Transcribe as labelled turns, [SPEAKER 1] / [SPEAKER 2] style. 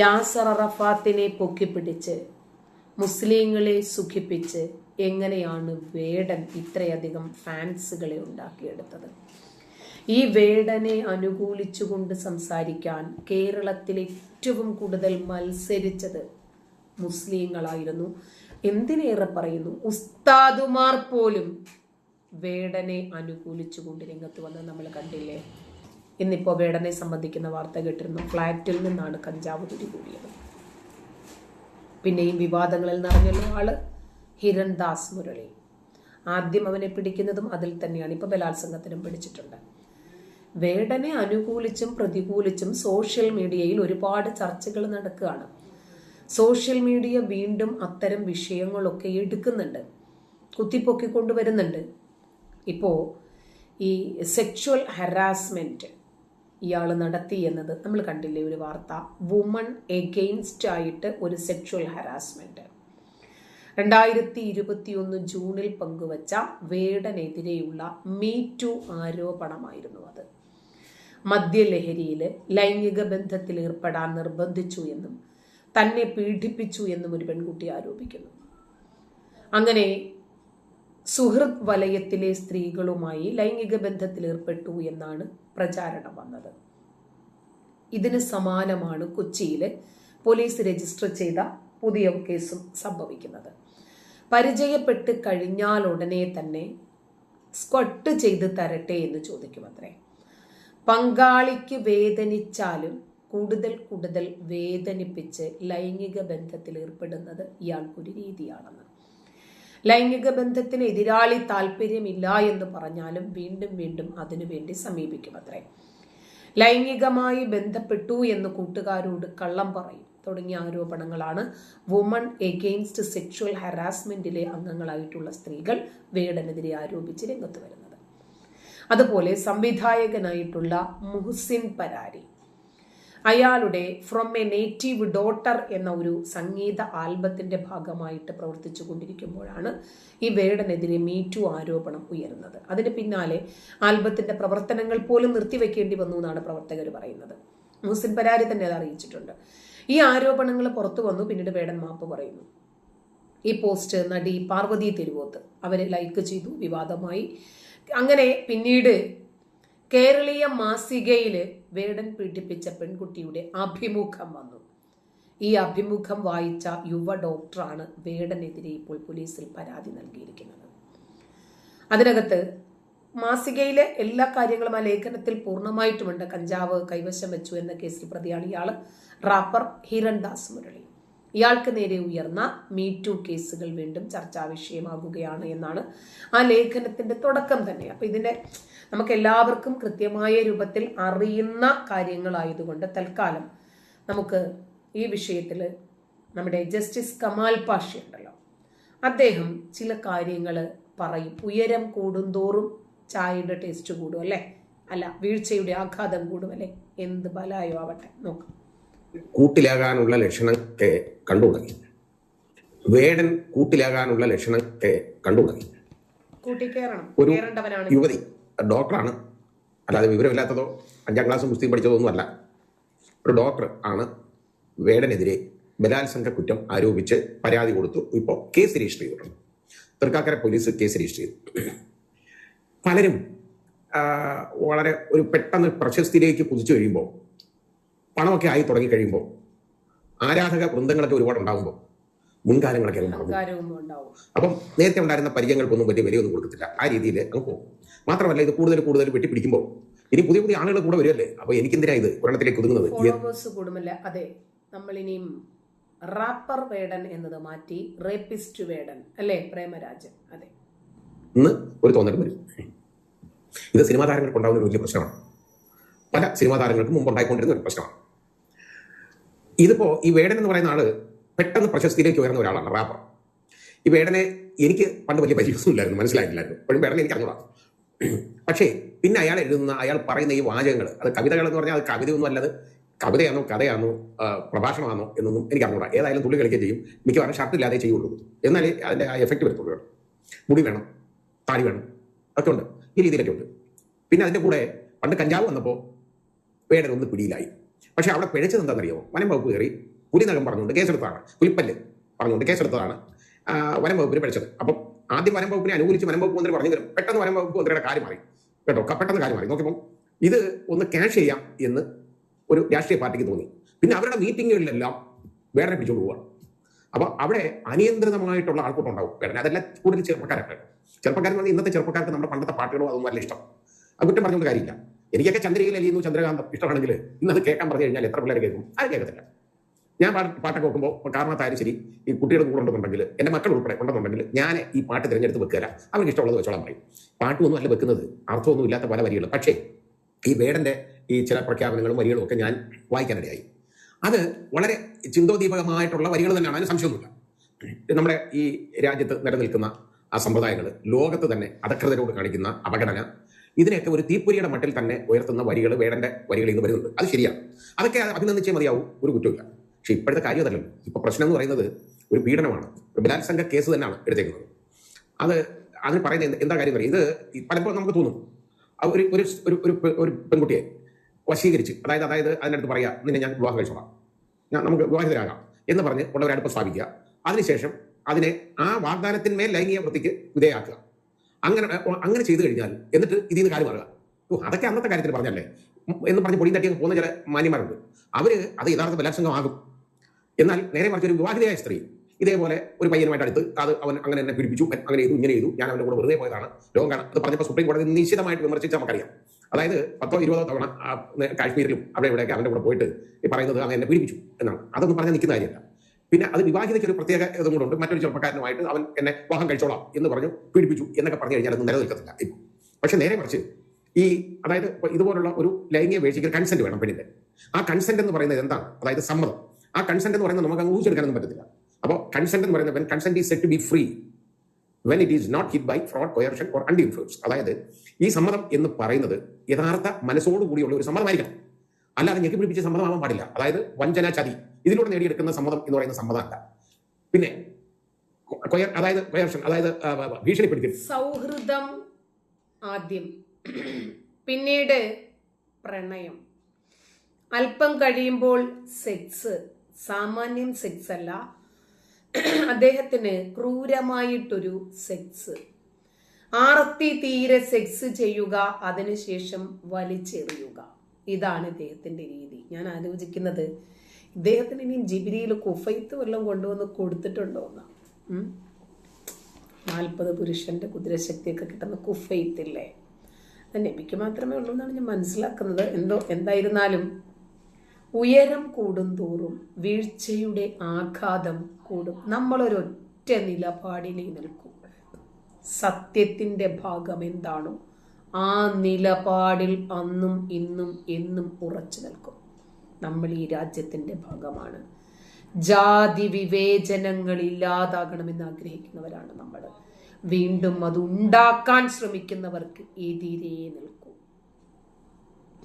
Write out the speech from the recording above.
[SPEAKER 1] യാസർ അറഫാത്തിനെ പൊക്കിപ്പിടിച്ച് മുസ്ലിങ്ങളെ സുഖിപ്പിച്ച് എങ്ങനെയാണ് വേടൻ ഇത്രയധികം ഫാൻസുകളെ ഉണ്ടാക്കിയെടുത്തത്? ഈ വേടനെ അനുകൂലിച്ചുകൊണ്ട് സംസാരിക്കാൻ കേരളത്തിൽ ഏറ്റവും കൂടുതൽ മത്സരിച്ചത് മുസ്ലിങ്ങളായിരുന്നു. എന്തിനേറെ പറയുന്നു? ഉസ്താദുമാർ പോലും വേടനെ അനുകൂലിച്ചുകൊണ്ട് രംഗത്ത് വന്ന് നമ്മൾ കണ്ടില്ലേ? ഇന്നിപ്പോൾ വേടനെ സംബന്ധിക്കുന്ന വാർത്ത കേട്ടിരുന്നു. ഫ്ലാറ്റിൽ നിന്നാണ് കഞ്ചാവ് പിടികൂടിയത്. പിന്നെയും വിവാദങ്ങളിൽ നിറഞ്ഞല്ലോ ആൾ ഹിരൺദാസ് മുരളി. ആദ്യം അവനെ പിടിക്കുന്നതും അതിൽ തന്നെയാണ്. ഇപ്പൊ ബലാത്സംഗത്തിനും പിടിച്ചിട്ടുണ്ട്. വേടനെ അനുകൂലിച്ചും പ്രതികൂലിച്ചും സോഷ്യൽ മീഡിയയിൽ ഒരുപാട് ചർച്ചകൾ നടക്കുകയാണ്. സോഷ്യൽ മീഡിയ വീണ്ടും അത്തരം വിഷയങ്ങളൊക്കെ എടുക്കുന്നുണ്ട്. കുത്തിപ്പൊക്കിക്കൊണ്ടുവരുന്നുണ്ട്. ഇപ്പോൾ ഈ സെക്ഷുവൽ ഹരാസ്മെന്റ് ഇയാൾ നടത്തി എന്നത് നമ്മൾ കണ്ടില്ലേ ഒരു വാർത്ത. വുമൺ എഗെയിൻസ്റ്റ് ആയിട്ട് ഒരു സെക്ഷുവൽ ഹരാസ്മെന്റ് രണ്ടായിരത്തി ഇരുപത്തിയൊന്ന് ജൂണിൽ പങ്കുവച്ച വേടനെതിരെയുള്ള മീ ടു ആരോപണമായിരുന്നു അത്. മദ്യലഹരിയിൽ ലൈംഗിക ബന്ധത്തിൽ ഏർപ്പെടാൻ നിർബന്ധിച്ചു എന്നും തന്നെ പീഡിപ്പിച്ചു എന്നും ഒരു പെൺകുട്ടി ആരോപിക്കുന്നു. അങ്ങനെ സുഹൃത് വലയത്തിലെ സ്ത്രീകളുമായി ലൈംഗിക ബന്ധത്തിലേർപ്പെട്ടു എന്നാണ് പ്രചാരണം വന്നത്. ഇതിന് സമാനമാണ് കൊച്ചിയിൽ പോലീസ് രജിസ്റ്റർ ചെയ്ത പുതിയ കേസും സംഭവിക്കുന്നത്. പരിചയപ്പെട്ട് കഴിഞ്ഞാൽ ഉടനെ തന്നെ സ്ക്വട്ട് ചെയ്ത് തരട്ടെ എന്ന് ചോദിക്കുമത്രേ. പങ്കാളിക്ക് വേദനിച്ചാലും കൂടുതൽ കൂടുതൽ വേദനിപ്പിച്ച് ലൈംഗിക ബന്ധത്തിൽ ഏർപ്പെടുന്നത് ഇയാൾക്കൊരു രീതിയാണെന്ന്. ലൈംഗിക ബന്ധത്തിന് എതിരാളി താല്പര്യമില്ല എന്ന് പറഞ്ഞാലും വീണ്ടും വീണ്ടും അതിനുവേണ്ടി സമീപിക്കുമത്രേ. ലൈംഗികമായി ബന്ധപ്പെട്ടു എന്ന് കൂട്ടുകാരോട് കള്ളം പറയും. തുടങ്ങിയ ആരോപണങ്ങളാണ് വുമൺ എഗെയിൻസ്റ്റ് സെക്ഷുവൽ ഹറാസ്മെന്റിലെ അംഗങ്ങളായിട്ടുള്ള സ്ത്രീകൾ വേടനെതിരെ ആരോപിച്ച് രംഗത്ത് വരുന്നത്. അതുപോലെ സംവിധായകനായിട്ടുള്ള മുഹ്സിൻ പരാരി അയാളുടെ ഫ്രം എ നേറ്റീവ് ഡോട്ടർ എന്ന ഒരു സംഗീത ആൽബത്തിന്റെ ഭാഗമായിട്ട് പ്രവർത്തിച്ചു കൊണ്ടിരിക്കുമ്പോഴാണ് ഈ വേടനെതിരെ മീറ്റു ആരോപണം ഉയരുന്നത്. അതിന് പിന്നാലെ ആൽബത്തിന്റെ പ്രവർത്തനങ്ങൾ പോലും നിർത്തിവെക്കേണ്ടി വന്നു എന്നാണ് പ്രവർത്തകർ പറയുന്നത്. മുഹസിൻ പരാരി തന്നെ അത് അറിയിച്ചിട്ടുണ്ട്. ഈ ആരോപണങ്ങൾ പുറത്തു വന്നു പിന്നീട് വേടൻ മാപ്പ് പറയുന്നു. ഈ പോസ്റ്റ് നടി പാർവതി തെരുവോത്ത് അവരെ ലൈക്ക് ചെയ്തു വിവാദമായി. അങ്ങനെ പിന്നീട് കേരളീയ മാസികയിൽ വേടൻ പീഡിപ്പിച്ച പെൺകുട്ടിയുടെ അഭിമുഖം വന്നു. ഈ അഭിമുഖം വായിച്ച യുവ ഡോക്ടറാണ് വേടനെതിരെ ഇപ്പോൾ പോലീസിൽ പരാതി നൽകിയിരിക്കുന്നത്. അതിനകത്ത് മാസികയിലെ എല്ലാ കാര്യങ്ങളും ആ ലേഖനത്തിൽ പൂർണമായിട്ടുമുണ്ട്. കഞ്ചാവ് കൈവശം വെച്ചു എന്ന കേസിൽ പ്രതിയാണ് ഇയാൾ റാപ്പർ ഹിരൺദാസ് മുരളി. ഇയാൾക്ക് നേരെ ഉയർന്ന മീ ടു കേസുകൾ വീണ്ടും ചർച്ചാ വിഷയമാകുകയാണ് എന്നാണ് ആ ലേഖനത്തിന്റെ തുടക്കം തന്നെ. അപ്പൊ ഇതിന്റെ നമുക്ക് എല്ലാവർക്കും കൃത്യമായ രൂപത്തിൽ അറിയുന്ന കാര്യങ്ങളായതുകൊണ്ട് തൽക്കാലം നമുക്ക് ഈ വിഷയത്തിൽ നമ്മുടെ ജസ്റ്റിസ് കമാൽ പാഷി ഉണ്ടല്ലോ. അദ്ദേഹം ചില കാര്യങ്ങൾ പറയും. ഉയരം കൂടുന്തോറും ചായയുടെ ടേസ്റ്റ് കൂടും അല്ലേ? അല്ല വീഴ്ചയുടെ ആഘാതം കൂടും അല്ലേ? എന്ത് ബലായോ ആവട്ടെ. നോക്കാം.
[SPEAKER 2] കൂട്ടിലാകാനുള്ള ലക്ഷണമൊക്കെ കണ്ടു തുടങ്ങി. വേടൻ കൂട്ടിലാകാനുള്ള ലക്ഷണമൊക്കെ കണ്ടു തുടങ്ങി. ഒരു യുവതി ഡോക്ടറാണ്. അല്ലാതെ വിവരമില്ലാത്തതോ അഞ്ചാം ക്ലാസ് പുസ്തകം പഠിച്ചതോ ഒന്നും അല്ല ഒരു ഡോക്ടർ ആണ് വേടനെതിരെ ബലാത്സംഗ കുറ്റം ആരോപിച്ച് പരാതി കൊടുത്തു. ഇപ്പോൾ കേസ് രജിസ്റ്റർ ചെയ്തിട്ടുണ്ട്. തൃക്കാക്കര പോലീസ് കേസ് രജിസ്റ്റർ ചെയ്തു. പലരും വളരെ ഒരു പെട്ടെന്ന് പ്രശസ്തിയിലേക്ക് കുതിച്ചു കഴിയുമ്പോൾ പണമൊക്കെ ആയി തുടങ്ങി കഴിയുമ്പോൾ ആരാധക വൃന്ദങ്ങളൊക്കെ ഒരുപാട് ഉണ്ടാകുമ്പോൾ മുൻകാലങ്ങളൊക്കെ
[SPEAKER 1] എല്ലാം ഉണ്ടാവും.
[SPEAKER 2] അപ്പം നേരത്തെ ഉണ്ടായിരുന്ന പരിചയങ്ങൾക്കൊന്നും വലിയ വിലയൊന്നും കൊടുക്കത്തില്ല. ആ രീതിയിൽ അങ്ങ് പോകും. മാത്രമല്ല ഇത് കൂടുതൽ കൂടുതൽ വെട്ടിപ്പിടിക്കുമ്പോൾ ഇനി പുതിയ പുതിയ ആളുകൾ കൂടെ വരുമല്ലേ അപ്പൊ എനിക്കെന്തിനാ ഇത് ഒരെണ്ണത്തിലേക്ക് ഒതുങ്ങുന്നത്?
[SPEAKER 1] കൂടുമല്ല അതെ റാപ്പർ വേടൻ എന്നത് മാറ്റി റേപ്പിസ്റ്റ് വേടൻ അല്ലേ? പ്രേമരാജൻ. അതെ.
[SPEAKER 2] ഇന്ന് ഒരു തോന്നൽ വരും. ഇത് സിനിമാ താരങ്ങൾക്ക് ഉണ്ടാകുന്ന ഒരു വലിയ പ്രശ്നമാണ്. പല സിനിമാ താരങ്ങൾക്കും മുമ്പ് ഉണ്ടായിക്കൊണ്ടിരുന്ന ഒരു പ്രശ്നമാണ്. ഇതിപ്പോ ഈ വേടൻ എന്ന് പറയുന്ന ആൾ പെട്ടെന്ന് പ്രശസ്തിയിലേക്ക് ഉയർന്ന ഒരാളാണ് റാപ്പർ ഈ വേടനെ എനിക്ക് പണ്ട് വലിയ പരിചയമൊന്നുമില്ലായിരുന്നു മനസ്സിലായിട്ടില്ലായിരുന്നു. ഇപ്പോഴും വേടനെ എനിക്ക് അറിഞ്ഞൂടാ പക്ഷേ പിന്നെ അയാൾ എഴുതുന്ന അയാൾ പറയുന്ന ഈ വാചകങ്ങൾ അത് കവിതകൾ എന്ന് പറഞ്ഞാൽ അത് കവിതയൊന്നും അല്ലത് കവിതയാണോ കഥയാണോ പ്രഭാഷണമാണോ എന്നൊന്നും എനിക്ക് അറിഞ്ഞൂടാ ഏതായാലും തുള്ളി കളിക്കുക ചെയ്യും. മിക്കവാറും ഷർട്ടില്ലാതെ ചെയ്യുള്ളൂ. എന്നാലേ അതിന്റെ ആ എഫക്റ്റ് വരത്തുള്ളൂ. മുടി വേണം താടി വേണം ഒക്കെ ഉണ്ട്. ഈ രീതിയിലൊക്കെ ഉണ്ട്. പിന്നെ അതിന്റെ കൂടെ പണ്ട് കഞ്ചാവ് വന്നപ്പോൾ വേടനൊന്ന് പിടിയിലായി. പക്ഷെ അവിടെ പിഴച്ചത് എന്താണെന്നറിയോ വനം വകുപ്പ് കയറി പുലിനകം പറഞ്ഞുകൊണ്ട് കേസെടുത്തതാണ്. പുലിപ്പല്ല് പറഞ്ഞുകൊണ്ട് കേസെടുത്തതാണ് വനം വകുപ്പിന് പിഴച്ചത്. അപ്പം ആദ്യം വനം വകുപ്പിനെ അനുകൂലിച്ച് വനം വകുപ്പ് മന്ത്രി പറഞ്ഞു തരും. പെട്ടെന്ന് വനം വകുപ്പ് മന്ത്രിയുടെ കാര്യം മാറി. കേട്ടോ പെട്ടെന്ന് കാര്യം മാറി. നോക്കിയപ്പോൾ ഇത് ഒന്ന് ക്യാഷ് ചെയ്യാം എന്ന് ഒരു രാഷ്ട്രീയ പാർട്ടിക്ക് തോന്നി. പിന്നെ അവരുടെ മീറ്റിങ്ങുകളിലെല്ലാം വേറെ പിടിച്ചുകൊണ്ട് പോവുക അപ്പോൾ അവിടെ അനിയന്ത്രിതമായിട്ടുള്ള ആൾക്കൂട്ടം ഉണ്ടാവും വേറെ അതെല്ലാം കൂടുതൽ ചെറുപ്പക്കാരാണ്. ചെറുപ്പക്കാരെന്ന് പറഞ്ഞാൽ ഇന്നത്തെ ചെറുപ്പക്കാർക്ക് നമ്മുടെ പണ്ടത്തെ പാർട്ടികളോ അതൊന്നും അല്ല ഇഷ്ടം. അത് കുറ്റം പറഞ്ഞുകൊണ്ട് കാര്യമില്ല. എനിക്കൊക്കെ ചന്ദ്രികയിൽ അലിയുന്നു ചന്ദ്രകാന്തം ഇഷ്ടമാണെങ്കിൽ ഇന്നത് കേൾക്കാൻ പറഞ്ഞു കഴിഞ്ഞാൽ എത്ര പിള്ളേർ കേൾക്കും? അത് കേൾക്കത്തില്ല. ഞാൻ പാട്ട് പാട്ടൊക്കെ വെക്കുമ്പോൾ കാരണത്തായാലും ശരി ഈ കുട്ടിയുടെ കൂടെ ഉണ്ടെന്നുണ്ടെങ്കിൽ എന്റെ മക്കൾ ഉൾപ്പെടെ ഉണ്ടെന്നുണ്ടെങ്കിൽ ഞാൻ ഈ പാട്ട് തിരഞ്ഞെടുത്ത് വെക്കുക അവർക്ക് ഇഷ്ടമുള്ളത് വെച്ചോളാൻ പറയും. പാട്ടൊന്നും അല്ല വെക്കുന്നത് അർത്ഥമൊന്നും ഇല്ലാത്ത പല വരികൾ പക്ഷേ ഈ വേടന്റെ ഈ ചില പ്രഖ്യാപനങ്ങളും വരികളും ഒക്കെ ഞാൻ വായിക്കാനിടയായി. അത് വളരെ ചിന്തോദീപകമായിട്ടുള്ള വരികൾ തന്നെയാണ് അതിന് സംശയമൊന്നുമില്ല. നമ്മുടെ ഈ രാജ്യത്ത് നിലനിൽക്കുന്ന ആ സമ്പ്രദായങ്ങൾ ലോകത്ത് തന്നെ അധകൃതരോട് കാണിക്കുന്ന അപകടന ഇതിനെയൊക്കെ ഒരു തീപ്പൊരിയുടെ മട്ടിൽ തന്നെ ഉയർത്തുന്ന വരികൾ വേടന്റെ വരികളിൽ നിന്ന് വരുന്നുണ്ട്. അത് ശരിയാണ്. അതൊക്കെ അഭിനന്ദിച്ചേ മതിയാവും. ഒരു കുറ്റമില്ല പക്ഷെ ഇപ്പോഴത്തെ കാര്യം അതല്ലല്ലോ ഇപ്പൊ പ്രശ്നം എന്ന് പറയുന്നത് ഒരു പീഡനമാണ്. ബലാത്സംഗ കേസ് തന്നെയാണ് എടുത്തേക്കുന്നത്. അത് അതിന് പറയുന്നത് എന്ത് കാര്യം പറയും ഇത് പലപ്പോഴും നമുക്ക് തോന്നും. ഒരു ഒരു ഒരു ഒരു പെൺകുട്ടിയെ വശീകരിച്ച് അതായത് അതായത് അതിനടുത്ത് പറയാ നിന്നെ ഞാൻ വിവാഹം കഴിച്ചോളാം. ഞാൻ നമുക്ക് വിവാഹിതരാകാം. എന്ന് പറഞ്ഞ് ഉള്ളവരടുപ്പ് സ്ഥാപിക്കുക. അതിനുശേഷം അതിനെ ആ വാഗ്ദാനത്തിന്മേൽ ലൈംഗിക വൃത്തിക്ക് വിധേയമാക്കുക അങ്ങനെ അങ്ങനെ ചെയ്തു കഴിഞ്ഞാൽ എന്നിട്ട് ഇതിൽ നിന്ന് കാര്യം മാറുക. ഓ അതൊക്കെ അന്നത്തെ കാര്യത്തിൽ പറഞ്ഞല്ലേ? എന്ന് പറഞ്ഞ് പൊടിയും തട്ടിയൊക്കെ പോകുന്ന ചില മാന്യന്മാരുണ്ട്. അവർ അത് യഥാർത്ഥ ബലാത്സംഗമാകും. എന്നാൽ നേരെ മറിച്ച് ഒരു വിവാഹിതയായ സ്ത്രീ ഇതേപോലെ ഒരു പയ്യനുമായിട്ട് അടുത്ത് അത് അവൻ അങ്ങനെ എന്നെ പീഡിപ്പിച്ചു അങ്ങനെ ചെയ്തു ഇങ്ങനെ ചെയ്തു ഞാൻ അവന്റെ കൂടെ വെറുതെ പോയതാണ് ലോകം കാണാൻ അത് പറഞ്ഞപ്പോൾ സുപ്രീം കോടതി നിശ്ചിതമായിട്ട് വിമർശിച്ച് നമുക്കറിയാം. അതായത് പത്തോ ഇരുപതോ തവണ കാശ്മീരിലും അവിടെ ഇവിടെയൊക്കെ അവന്റെ കൂടെ പോയിട്ട് പറയുന്നത് അങ്ങനെ എന്നെ പീഡിപ്പിച്ചു എന്നാണ്. അതൊന്നും പറഞ്ഞാൽ നിൽക്കുന്ന കാര്യമല്ല. പിന്നെ അത് വിവാഹിതയ്ക്ക് ഒരു പ്രത്യേക ഇതും കൂടെ ഉണ്ട്. മറ്റൊരു ചെറുപ്പക്കാരനുമായിട്ട് അവൻ എന്നെ വിവാഹം കഴിച്ചോളാം എന്ന് പറഞ്ഞു പീഡിപ്പിച്ചു എന്നൊക്കെ പറഞ്ഞു കഴിഞ്ഞാൽ അത് നിലനിൽക്കത്തില്ല ഇപ്പം. പക്ഷെ നേരെ മറിച്ച് ഈ അതായത് ഇതുപോലുള്ള ഒരു ലൈംഗിക വീഴ്ചയ്ക്ക് കൺസെന്റ് വേണം പെണ്ണിന്റെ. ആ കൺസെന്റ് എന്ന് പറയുന്നത് എന്താണ്? അതായത് സമ്മതം. ആ കൺസെന്റ് എന്ന് പറയുന്നത് നമുക്ക് അങ്ങ് ഊഹിച്ചെടുക്കാനൊന്നും പറ്റത്തില്ല. അപ്പോൾ കൺസെന്റ് എന്ന് പറയുന്നത് when consent is said be free when it is not hit by fraud coercion or undue influence അതായത് ഈ സമ്മതം എന്ന് പറയുന്നത് യഥാർത്ഥ മനസ്സോടുകൂടിയുള്ള ഒരു സമ്മതമായിരിക്കണം. അല്ലാതെ ഞെക്കി പിടിപ്പിച്ച സമ്മതമാവാൻ പാടില്ല. അതായത് വഞ്ചന ചതി. ഇതിലൂടെ നേടിയെടുക്കുന്ന സമ്മതം എന്ന് പറയുന്ന സമ്മതമല്ല. പിന്നെ കൊയർ അതായത് കൊയർഷൻ അതായത് ഭീഷണിപ്പെടുത്തി.
[SPEAKER 1] സൗഹൃദം ആദ്യം. പിന്നീട് പ്രണയം. അല്പം കഴിയുമ്പോൾ സെക്സ്. സാമാന്യം സെക്സ് അല്ല. അദ്ദേഹത്തിന് ക്രൂരമായിട്ടൊരു സെക്സ്. ആർത്തി തീരെ സെക്സ് ചെയ്യുക അതിനുശേഷം വലിച്ചെറിയുക. ഇതാണ് ഇദ്ദേഹത്തിന്റെ രീതി. ഞാൻ ആലോചിക്കുന്നത് ഇദ്ദേഹത്തിന് ഇനിയും ജിബിരിയിൽ കുഫൈത്ത് വല്ലതും കൊണ്ടുവന്ന് കൊടുത്തിട്ടുണ്ടോ എന്ന്? നാൽപ്പത് പുരുഷന്റെ കുതിരശക്തിയൊക്കെ കിട്ടുന്ന കുഫൈത്തില്ലേ? അത് നബിക്ക് മാത്രമേ ഉള്ളൂ എന്നാണ് ഞാൻ മനസ്സിലാക്കുന്നത്. എന്തോ എന്തായിരുന്നാലും ഉയരം കൂടും തോറും വീഴ്ചയുടെ ആഘാതം കൂടും. നമ്മളൊരൊറ്റ നിലപാടിലേ നിൽക്കും. സത്യത്തിന്റെ ഭാഗം എന്താണോ ആ നിലപാടിൽ അന്നും ഇന്നും എന്നും ഉറച്ചു നിൽക്കും. നമ്മൾ ഈ രാജ്യത്തിന്റെ ഭാഗമാണ്. ജാതി വിവേചനങ്ങൾ ഇല്ലാതാകണമെന്ന് ആഗ്രഹിക്കുന്നവരാണ് നമ്മൾ. വീണ്ടും അത് ഉണ്ടാക്കാൻ ശ്രമിക്കുന്നവർക്ക് എതിരെ നിൽക്കും.